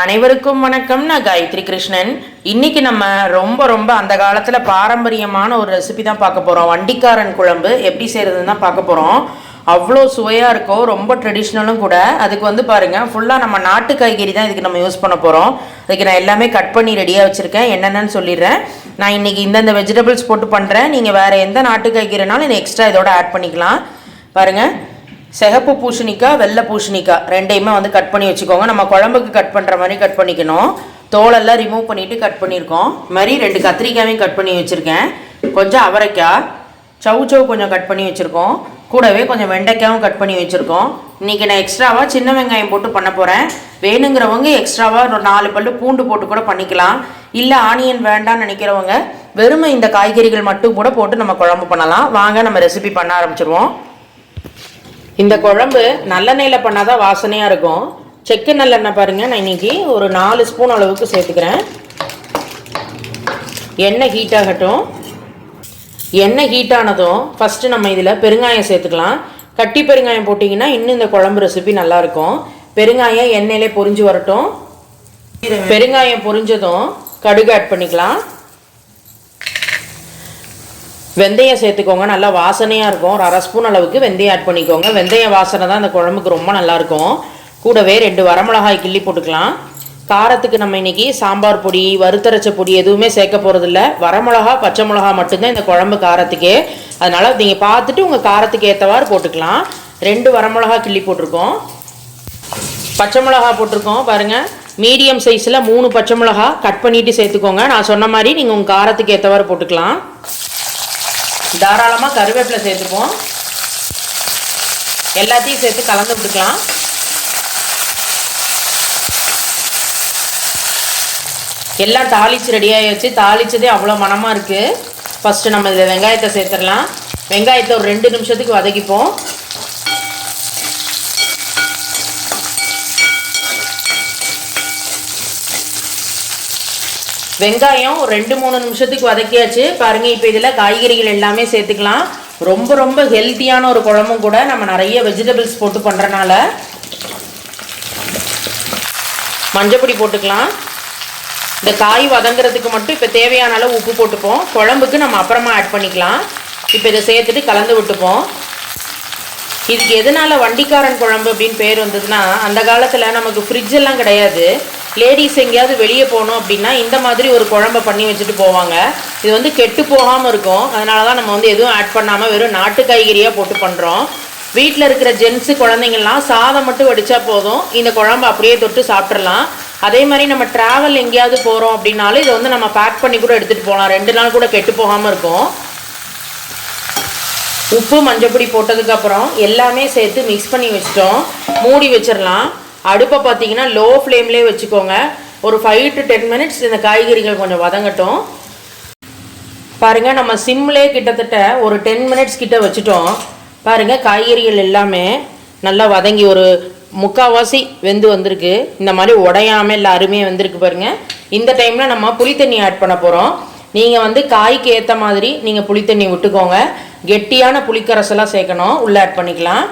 அனைவருக்கும் வணக்கம். நான் காயத்ரி கிருஷ்ணன். இன்னைக்கு நம்ம ரொம்ப ரொம்ப அந்த காலத்தில் பாரம்பரியமான ஒரு ரெசிபி தான் பார்க்க போகிறோம் வண்டிக்காரன் குழம்பு எப்படி செய்கிறதுன்னு தான் பார்க்க போகிறோம் அவ்வளோ சுவையாக இருக்கும். ரொம்ப ட்ரெடிஷ்னலும் கூட. அதுக்கு வந்து பாருங்கள் ஃபுல்லாக நம்ம நாட்டு காய்கறி தான் இதுக்கு நம்ம யூஸ் பண்ண போகிறோம் அதுக்கு நான் எல்லாமே கட் பண்ணி ரெடியாக வச்சுருக்கேன். என்னென்னு சொல்லிடுறேன். நான் இன்றைக்கி இந்தந்த வெஜிடபிள்ஸ் போட்டு பண்ணுறேன் நீங்கள் வேறு எந்த நாட்டு காய்கறினாலும் இன்னும் எக்ஸ்ட்ரா இதோட ஆட் பண்ணிக்கலாம். பாருங்கள் சிகப்பு பூசணிக்காய் வெள்ளை பூசணிக்காய் ரெண்டையுமே வந்து கட் பண்ணி வச்சுக்கோங்க. நம்ம குழம்புக்கு கட் பண்ணுற மாதிரி கட் பண்ணிக்கணும். தோலெல்லாம் ரிமூவ் பண்ணிவிட்டு கட் பண்ணியிருக்கோம் இது மாதிரி ரெண்டு கத்திரிக்காயும் கட் பண்ணி வச்சுருக்கேன். கொஞ்சம் அவரைக்காய் சவு சவு கொஞ்சம் கட் பண்ணி வச்சுருக்கோம். கூடவே கொஞ்சம் வெண்டைக்காயும் கட் பண்ணி வச்சுருக்கோம். இன்றைக்கி நான் எக்ஸ்ட்ராவாக சின்ன வெங்காயம் போட்டு பண்ண போகிறேன் வேணுங்கிறவங்க எக்ஸ்ட்ராவாக ஒரு நாலு பல்லு பூண்டு போட்டு கூட பண்ணிக்கலாம். இல்லை ஆனியன் வேண்டாம்னு நினைக்கிறவங்க வெறுமை இந்த காய்கறிகள் மட்டும் கூட போட்டு நம்ம குழம்பு பண்ணலாம். வாங்க நம்ம ரெசிபி பண்ண ஆரம்பிச்சிருவோம். இந்த குழம்பு நல்லெண்ணெயில் பண்ணாதான் வாசனையாக இருக்கும். செக்கு நல்லெண்ணெய் பாருங்க நான் இன்னைக்கு ஒரு நாலு ஸ்பூன் அளவுக்கு சேர்த்துக்கிறேன். எண்ணெய் ஹீட் ஆகட்டும். எண்ணெய் ஹீட் ஆனதும் ஃபஸ்ட்டு நம்ம இதில் பெருங்காயம் சேர்த்துக்கலாம். கட்டி பெருங்காயம் போட்டிங்கன்னா இன்னும் இந்த குழம்பு ரெசிபி நல்லாயிருக்கும் பெருங்காயம் எண்ணெயிலே பொரிஞ்சு வரட்டும். பெருங்காயம் பொரிஞ்சதும் கடுகு ஆட் பண்ணிக்கலாம். வெந்தயம் சேர்த்துக்கோங்க நல்லா வாசனையாக இருக்கும். ஒரு அரை ஸ்பூன் அளவுக்கு வெந்தயம் ஆட் பண்ணிக்கோங்க. வெந்தய வாசனை தான் இந்த குழம்புக்கு ரொம்ப நல்லாயிருக்கும் கூடவே ரெண்டு வரமிளகாய் கிள்ளி போட்டுக்கலாம். காரத்துக்கு நம்ம இன்றைக்கி சாம்பார் பொடி வறுத்தரைச்ச பொடி எதுவுமே சேர்க்க போகிறதில்ல வரமிளகா பச்சை மிளகா மட்டும்தான் இந்த குழம்பு காரத்துக்கே. அதனால் நீங்கள் பார்த்துட்டு உங்கள் காரத்துக்கு ஏற்றவாறு போட்டுக்கலாம். ரெண்டு வரமிளகா கிள்ளி போட்டிருக்கோம். பச்சை மிளகா போட்டிருக்கோம் பாருங்கள் மீடியம் சைஸில் மூணு பச்சை மிளகா கட் பண்ணிவிட்டு சேர்த்துக்கோங்க. நான் சொன்ன மாதிரி நீங்கள் உங்கள் காரத்துக்கு ஏற்றவாறு போட்டுக்கலாம். தாராளமாக கருவேப்பிலை சேர்த்துப்போம் எல்லாத்தையும் சேர்த்து கலந்து விட்டுக்கலாம். எல்லாம் தாளிச்சு ரெடியாகிடுச்சு தாளித்ததே தாளிச்சதே அவ்வளோ மனமாக இருக்குது ஃபஸ்ட்டு நம்ம இதில் வெங்காயத்தை சேர்த்துடலாம். வெங்காயத்தை ஒரு ரெண்டு நிமிஷத்துக்கு வதக்கிப்போம். வெங்காயம் ஒரு ரெண்டு மூணு நிமிஷத்துக்கு வதக்கியாச்சு. பாருங்கள் இப்போ இதில் காய்கறிகள் எல்லாமே சேர்த்துக்கலாம். ரொம்ப ரொம்ப ஹெல்த்தியான ஒரு குழம்பும் கூட நம்ம நிறைய வெஜிடபிள்ஸ் போட்டு பண்ணுறனால மஞ்சப்பொடி போட்டுக்கலாம். இந்த காய் வதங்குறதுக்கு மட்டும் இப்போ தேவையான அளவு உப்பு போட்டுப்போம். குழம்புக்கு நம்ம அப்புறமா ஆட் பண்ணிக்கலாம். இப்போ இதை சேர்த்துட்டு கலந்து விட்டுப்போம். இதுக்கு எதனால் வண்டிக்காரன் குழம்பு அப்படின்னு பேர் வந்ததுன்னா அந்த காலத்தில் நமக்கு ஃப்ரிட்ஜ் எல்லாம் கிடையாது. லேடிஸ் எங்கேயாவது வெளியே போகணும் அப்படின்னா இந்த மாதிரி ஒரு குழம்பை பண்ணி வச்சுட்டு போவாங்க. இது வந்து கெட்டு போகாமல் இருக்கும். அதனால தான் நம்ம வந்து எதுவும் ஆட் பண்ணாமல் வெறும் நாட்டு காய்கறியாக போட்டு பண்ணுறோம் வீட்டில் இருக்கிற ஜென்ஸு குழந்தைங்கள்லாம் சாதம் மட்டும் வடித்தா போதும். இந்த குழம்பு அப்படியே தொட்டு சாப்பிட்றலாம் அதே மாதிரி நம்ம ட்ராவல் எங்கேயாவது போகிறோம் அப்படின்னாலும் இதை வந்து நம்ம பேக் பண்ணி கூட எடுத்துகிட்டு போகலாம். ரெண்டு நாள் கூட கெட்டு போகாமல் இருக்கும். உப்பு மஞ்சப்பொடி போட்டதுக்கப்புறம் எல்லாமே சேர்த்து மிக்ஸ் பண்ணி வச்சிட்டோம். மூடி வச்சிடலாம். அடுப்பை பார்த்தீங்கன்னா லோ ஃப்ளேம்லேயே வச்சுக்கோங்க. ஒரு ஃபைவ் டு டென் மினிட்ஸ் இந்த காய்கறிகள் கொஞ்சம் வதங்கட்டும். பாருங்கள் நம்ம சிம்லேயே கிட்டத்தட்ட ஒரு டென் மினிட்ஸ் கிட்ட வச்சுட்டோம். பாருங்கள் காய்கறிகள் எல்லாமே நல்லா வதங்கி ஒரு முக்கால்வாசி வெந்து வந்திருக்கு. இந்த மாதிரி உடையாமல் இல்லை அருமையாக வந்திருக்கு பாருங்கள் இந்த டைமில் நம்ம புளித்தண்ணி ஆட் பண்ண போகிறோம் நீங்கள் வந்து காய்க்கு ஏற்ற மாதிரி நீங்கள் புளித்தண்ணி விட்டுக்கோங்க. கெட்டியான புளிக்கரசெல்லாம் சேர்க்கணும். உள்ளே ஆட் பண்ணிக்கலாம்.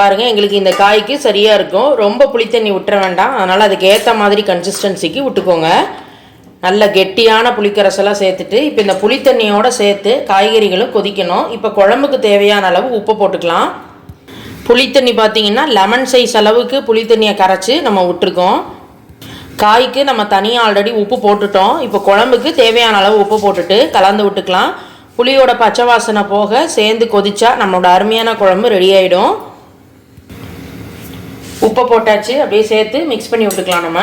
பாருங்கள் எங்களுக்கு இந்த காய்க்கு சரியாக இருக்கும். ரொம்ப புளித்தண்ணி விட்டுற வேண்டாம். அதனால் அதுக்கு ஏற்ற மாதிரி கன்சிஸ்டன்சிக்கு விட்டுக்கோங்க நல்ல கெட்டியான புளிக்கரசெல்லாம் சேர்த்துட்டு இப்போ இந்த புளித்தண்ணியோடு சேர்த்து காய்கறிகளும் கொதிக்கணும். இப்போ குழம்புக்கு தேவையான அளவு உப்பு போட்டுக்கலாம். புளித்தண்ணி பார்த்தீங்கன்னா லெமன் சைஸ் அளவுக்கு புளித்தண்ணியை கரைச்சி நம்ம விட்டுருக்கோம் காய்க்கு நம்ம தனியாக ஆல்ரெடி உப்பு போட்டுட்டோம். இப்போ குழம்புக்கு தேவையான அளவு உப்பு போட்டுட்டு கலந்து விட்டுக்கலாம் புளியோட பச்சை வாசனை போக சேர்ந்து கொதிச்சா நம்மளோட அருமையான குழம்பு ரெடி ஆகிடும் உப்பை போட்டாச்சு அப்படியே சேர்த்து மிக்ஸ் பண்ணி விட்டுக்கலாம் நம்ம.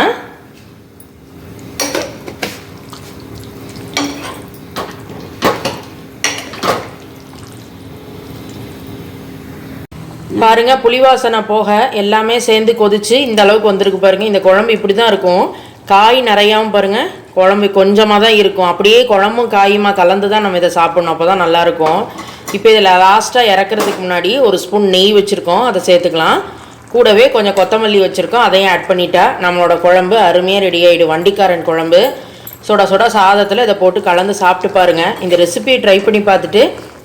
பாருங்க புளிவாசனை போக எல்லாமே சேர்ந்து கொதிச்சு இந்த அளவுக்கு வந்திருக்கு பாருங்க. இந்த குழம்பு இப்படி தான் இருக்கும். காய் நிறையாவும் பாருங்க. குழம்பு கொஞ்சமாக தான் இருக்கும். அப்படியே குழம்பும் காயுமா கலந்து தான் நம்ம இதை சாப்பிடணும். அப்போ தான் நல்லாயிருக்கும் இப்போ இதில் லாஸ்ட்டாக இறக்குறதுக்கு முன்னாடி ஒரு ஸ்பூன் நெய் வச்சுருக்கோம். அதை சேர்த்துக்கலாம். கூடவே கொஞ்சம் கொத்தமல்லி வச்சுருக்கோம். அதையும் ஆட் பண்ணிட்டா நம்மளோட குழம்பு அருமையாக ரெடி ஆகிடும் வண்டிக்காரன் குழம்பு. சுட சுட சாதத்தில் இதை போட்டு கலந்து சாப்பிட்டு பாருங்கள் இந்த ரெசிபியை ட்ரை பண்ணி பார்த்துட்டு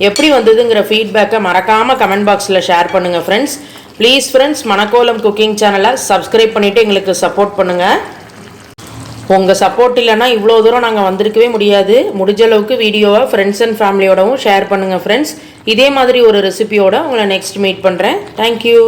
எப்படி வந்ததுங்கிற ஃபீட்பேக்கை மறக்காமல் கமெண்ட் பாக்ஸில் ஷேர் பண்ணுங்கள் friends please friends Manakolam cooking சேனலை சப்ஸ்கிரைப் பண்ணிவிட்டு எங்களுக்கு சப்போர்ட் பண்ணுங்கள் உங்கள் சப்போர்ட் இல்லைன்னா இவ்வளோ தூரம் நாங்கள் வந்திருக்கவே முடியாது. முடிஞ்ச அளவுக்கு வீடியோவை ஃப்ரெண்ட்ஸ் அண்ட் ஃபேமிலியோடவும் ஷேர் பண்ணுங்கள் ஃப்ரெண்ட்ஸ் இதே மாதிரி ஒரு ரெசிபியோட உங்களை நெக்ஸ்ட் மீட் பண்ணுறேன் தேங்க்யூ